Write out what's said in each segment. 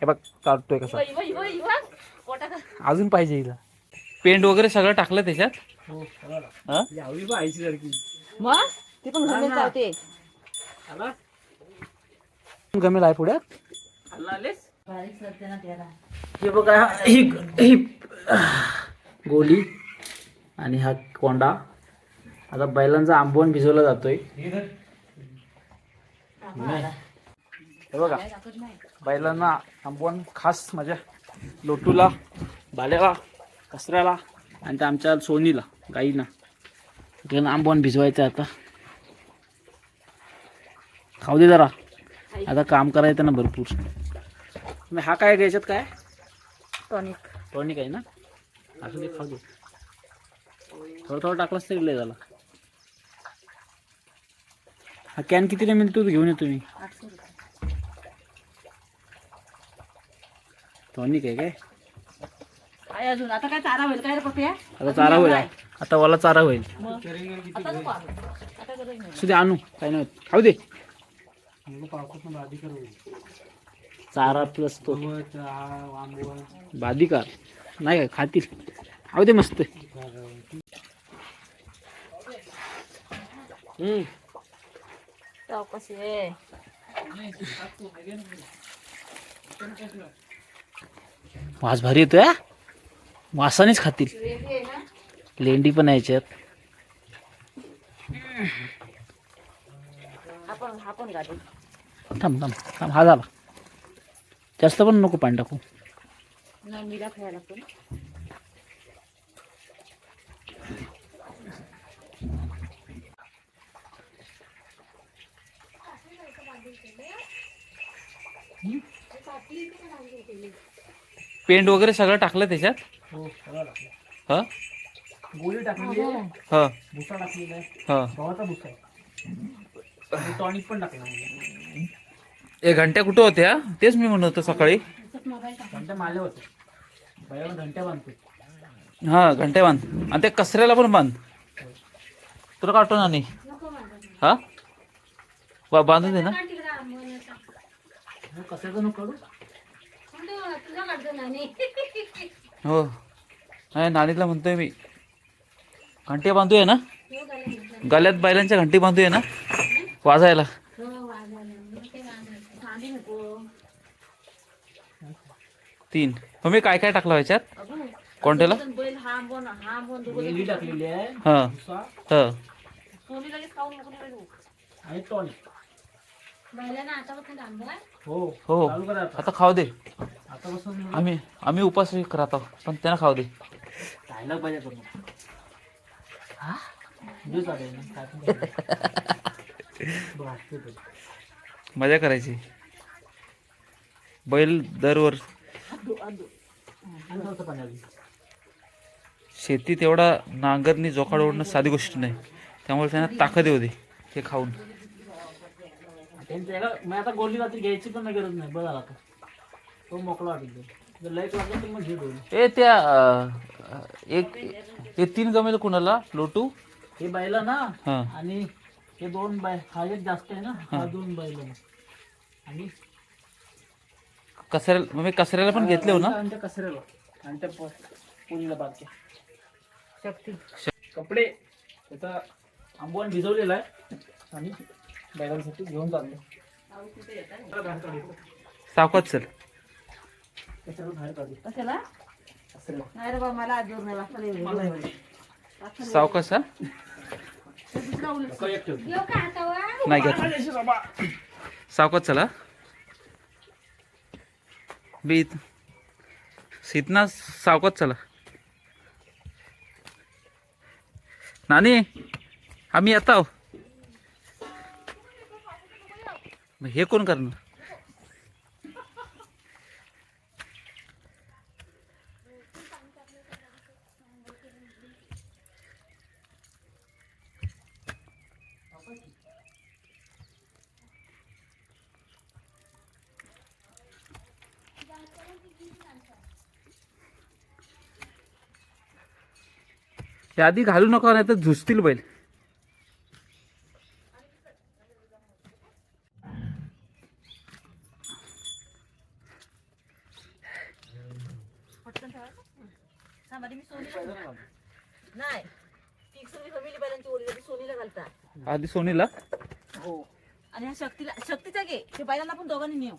हे बघ काढतोय कसा. अजून पाहिजे हिला. पेंट वगैरे सगळं टाकलं त्याच्यात? हो हा? मग? ते पण घमेल गमेल आहे पुढे. हे बघा ही ही गोली आणि हा कोंडा. आता बैलांचा आंबवण भिजवला जातोय. हे बघा. बैलांना आंबवण खास माझ्या लोटूला बाल्याला कचऱ्याला आणि त्या आमच्या सोनीला गाईला सगळ्यांना आंबवण भिजवायचं आता. खाऊ दे जरा. आता काम करायचं ना भरपूर. मग हा काय घ्यायच्यात काय? टॉनिक. टॉनिक आहे ना? असं ते खाऊ दे. थोडं थोडं टाकलंच तरी लय झाला. हा कॅन कितीला मिळतो घेऊन येतो मी टॉनिक आहे काय? काय अजून? आता काय चारा होईल काय रे पप्या? आता चारा होईल. आता वाला चारा होईल. मग? आता नको आणू. आता गरज नाही असू दे आणू. काय नाही होत. खाऊ दे. चारा प्लस तो. बाधिकार नाही काय खातील. खाऊ दे मस्त. हम्म. चाव कशी आहे. वास भारी येतोय? वासानेच खातील. लेंडी पण आहे याच्यात. आपण हा पण गाडी. थांब थांब थांब. हा झाला. जास्त पण नको पाणी टाकू. नाही मिरा खायला लागतो. पेंट वगैरे सगळं टाकलं त्याच्यात? हो सगळं टाकलं. हा? गोळी टाकलेली आहे. हा. भुसा टाकलेला आहे. हा. गव्हाचा भुसा. आहे टॉनिक पण टाकला म्हणजे ए घंट्या कुठं होत्या? तेच मी म्हणत होतो सकाळी. घंटा माले होते बाहेर घंट्या बांधतो हा घंट्या बांध. आणि त्या कचऱ्याला पण बांध. तुला काढतो ना नाही हा? बा बांधून दे ना. नको काढू हो. नाही नाणीला म्हणतोय मी. घंटे बांधूया ना? गल्यात बैलांच्या घंटी बांधूया ना? वाजायला. तीन. मग काय काय टाकलं ह्याच्यात कोणत्याला? हा हा हा. हा. हो. हो. आता खाऊ दे. आम्ही आम्ही उपास करत आहोत पण त्यांना खाऊ दे. पाहिजे. मजा करायची. बैल दरवर. शेतीत एवढा नांगरणी जोखाड ओढणं साधी गोष्ट नाही. त्यामुळे त्यांना ताकद येऊ दे ते खाऊन आता रात्री घ्यायची पण गरज नाही बघा आता. तो मोकळा वाटेल जर लाइट लागला तर मग घे दोन. ए त्या अं, एक हे तीन गमेल कुणाला? लोटू? हे बैला ना हा. आणि हे दोन बाय हा एक जास्त आहे ना हा. दोन बैल आणि कचऱ्याला मग मी कचऱ्याला पण घेतले हो ना? आणि त्या कचऱ्याला. आणि त्या पुरीला बारक्या शक्ती. कपडे त्याचा आंबवण भिजवलेला आहे. आणि बैलांसाठी घेऊन चाललो. सावकात चल. कचऱ्याला बाहेर काढू? कशाला? नाही रे बा मला आज जोर नाही वाजता नाही मला वेळ. नाही माहिती. सावकाश हा? ते दुसरा उलट. नको एक ठेवतो. नाही घेत. सावकात चला. बी सीतना सावकात चला. नानी आम्ही येत आहो. मग हे कोण करणार? हे आधी घालू नका नाही तर झुसतील बैल हा, मध्ये मी सोनीला नाही ती सगळी फॅमिली बैलांची ओळी ती सोनीला घालतात आधी सोनीला? हो. आणि हा शक्तीला शक्तीचा घे. ते बैलांना पण दोघांनी नेऊ.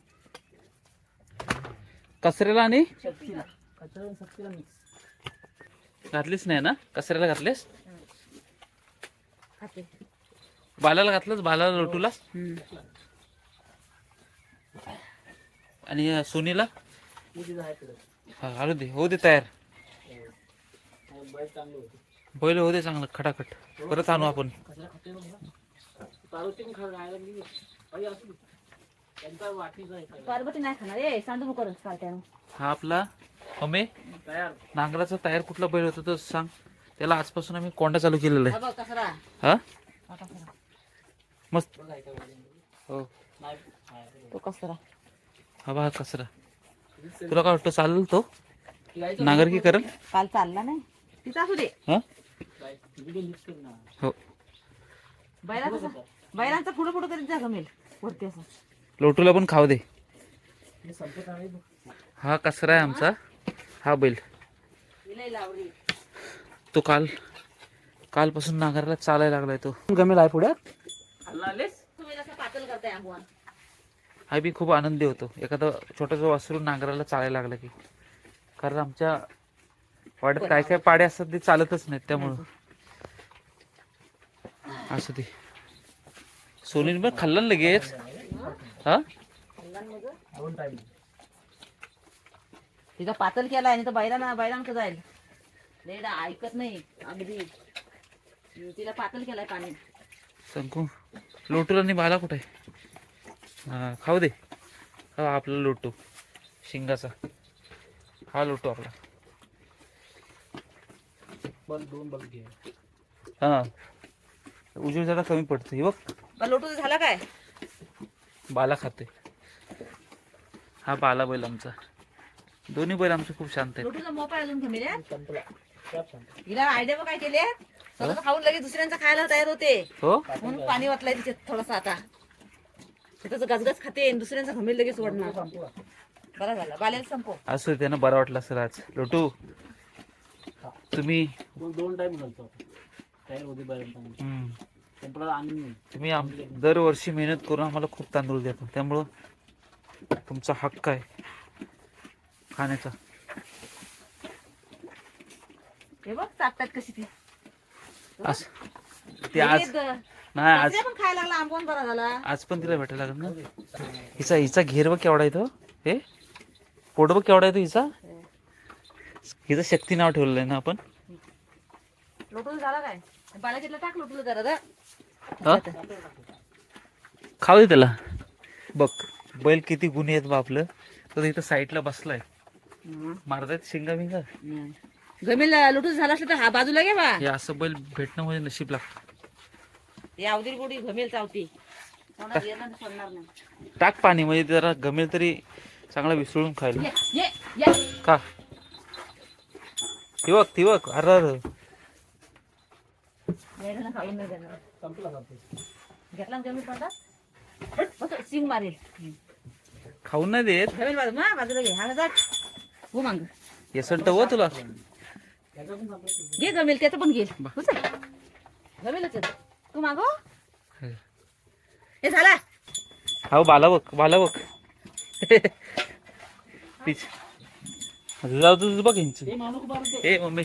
कचऱ्याला आणि? शक्तीला. कचरा आणि शक्तीला मिक्स घातलीच नाही ना? कचऱ्याला घातलेस? खाते. बालाला घातलंच बालाला लोटूला? आणि सोनीला? हा, घालू दे. हो दे तयार. बैल चांगले होते बैल हो दे चांगलं खटाखट. परत आणू आपण. पार्वती नाही खाणार. ए हा आपला हमे? नांगराचा तयार कुठला बैल होता तो सांग. त्याला आजपासून आम्ही कोंडा चालू केलेला हा आहे हा? मस्त. का. हो. तो कचरा. हा बा कचरा. तुला काय वाटतं चालेल तो? गायचं नांगरकी करेल काल चालला नाही. तिथं असू दे. हा? हो. बैला कसं बैलांचा पुढे पुढे करीत जा गमेल वरती असं. लोटूला पण खाऊ दे. हे. हा कचरा आहे आमचा. हा बैल. तो काल कालपासून नांगराला चालायला लागलाय तो. गमेल आहे पुढ्यात? हा बी खूप आनंदी होतो. एखादं छोटंसं वासरू नांगराला चालायला लागलं की. कारण आमच्या वाड्यात काय काय पाडे असतात ते चालतच नाहीत त्यामुळं. असं ते सोनीने पण खाल्लं ना लगेच. हा? दोन टाइम तिथं पातळ केलाय आणि तर बैलांना बैलांक जाईल. लेडा ऐकत नाही अगदी. तिला पातळ केलाय पाणी. शंकू लोटूला आणि बाला कुठे हा खाऊ दे. हा आपला लोटू शिंगाचा. हा लोटू आपला. दोन घे. हा. उजेड जरा कमी पडतो हे बघ. लोटू झाला काय? बाला खाते हा बाला बैल आमचा. दोन्ही बैल आमचे खूप शांत आहेत. लोटूचा अजून कमी हिला आयडिया बघ काय केले? स्वतः खाऊन लगेच दुसऱ्यांचा खायला तयार होते. हो? म्हणून पाणी वाटलंय तिच्यात थोडस आता. त्याचं गजगज खाते आणि दुसऱ्यांचा घमेल लगेच सोडणार बरं झालं. बाल्याला संपव. असं त्यांना बरं वाटलं असेल आज. लोटू तुम्ही? दोन दोन टाइम घालतो तयार होते बैल चांगले हम्म, संपला आणि तुम्ही आम दरवर्षी मेहनत करून आम्हाला खूप तांदूळ देता. त्यामुळं तुमचा हक्क आहे. खाण्याचा. हे बघ कशी ती. असं ते आज नाही आज पण खायला लागला आंबवण बरा झाला. आज पण तिला भेटायला लागेल ना? हिचा हिचा घेर बघ केवढा येतो हे? पोट बघ केवढा येतो हिचा? हिचं शक्ती नाव ठेवलेलं आहे ना आपण? लोटून झाला काय? बाला घेतला टाक लोटूला जरा खाऊ दे त्याला. बघ बैल किती गुन्हे आहेत बा आपलं. तर इथं साईडला बसलाय. मारतायत शिंगा बिंगा? गमेल लोटून झाला असलं तर हा बाजूला घे बा. हे असं बैल भेटणं म्हणजे नशीब लागतं. हे अवधीर गोडी घमेल चावती. कोणाला येणार नाही, सोडणार नाही. टाक पाणी म्हणजे जरा गमेल तरी चांगला विसळून खायला. ये, ये, ये. का? ती बघ ती बघ अरे अरे खाऊन नाही देणार. घेतला ना गमेल पडतात बस सिंग मारेल. खाऊन नाही देत. गमेल बाजू बाजूला घे. हा जाट हो मांग. येसल तर हो तुला. घे गमेल त्याचं पण घे उचल. गमेलच. तू. मागो हे. झाला. हा बाला बघ बाला बघ. पीच. जाऊ तुझं बघ यांची. ए मम्मी.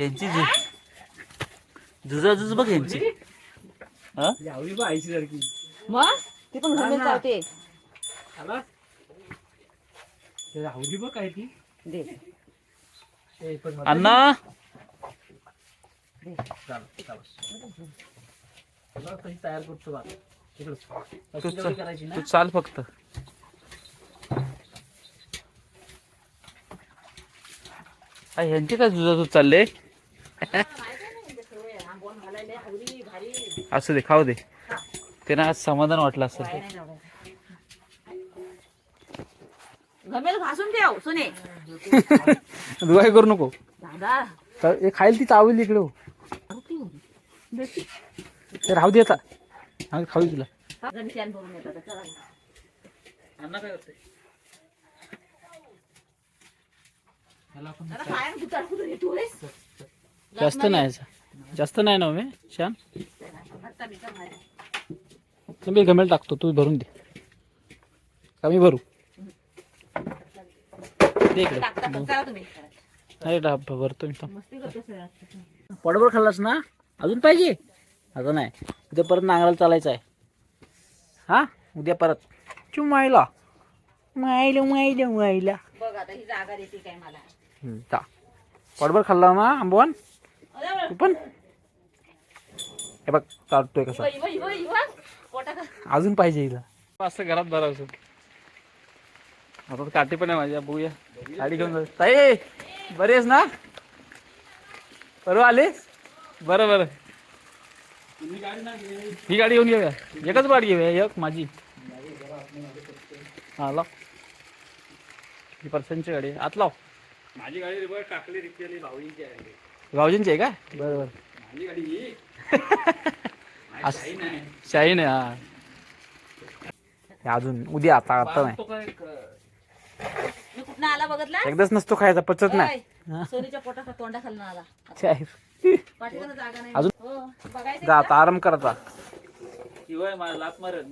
यांची झुजाझुज बघ यांची. हा? मग? ती पण गमेल चावते. आवडी बघ काय ती. दे. पण अण्णा. चाल चाल. तुला कशी तयार करतो बा. तू कशी चा- करायची ना. तू चाल फक्त. आ, यांची काय झुजाझुज चालले? असू दे खाऊ दे. त्यांना आज समाधान वाटलं असेल. गमेल घासून ठेव सुने. तू काय करू नको. दादा. हे खायला ती चावली इकडे हो. ते राहू दे आता. हा, खाऊ दे तुला. भरून येतात चला. काय? जास्त नाही जास्त नाही ना हो मी छान. मी गमेल टाकतो तू भरून दे. कमी भरू? दे इकडे. नाही भरतो मी खाल्लास ना? अजून पाहिजे? आता नाही. उद्या परत नांगराला चालायचं आहे. हा? उद्या परत. चुमायला. मायला मायला मायला. बघ आता ही जागा देते काय मला. हम्म, चा पोटभर खाल्ला ना बरं. तू पण? हे बघ चालतोय कसा. पोटात अजून पाहिजे हिला. असं घरात भरावं आता काठी पण आहे माझ्या बघूया. गाडी घेऊन जाऊ. ताई बरी आहेस ना? परवा आलीस? बरं बरं. ही गाडी घेऊन घेऊया एकच गाडी घेऊया एक माझी. हा लाव. ही पर्सनची गाडी आहे. आत लाव. माझी गाडी टाकली रिपेअरली भाऊजींची आहे गावजींची आहे का? बरं बरं. माझी गाडी ही. असं- शाहीन आहे हा. हे अजून उद्या आता आता नाही. तो काय क- मी कुठनं आला बघितला? एकदाच नसतो खायचा पचत नाही. ओय, सोनीच्या पोटात तोंडा खालून आला. शाहीर. पाठीला जागा नाही. अजून? हो बघायचं जा आता आराम करायचा शिवाय मला लात मारत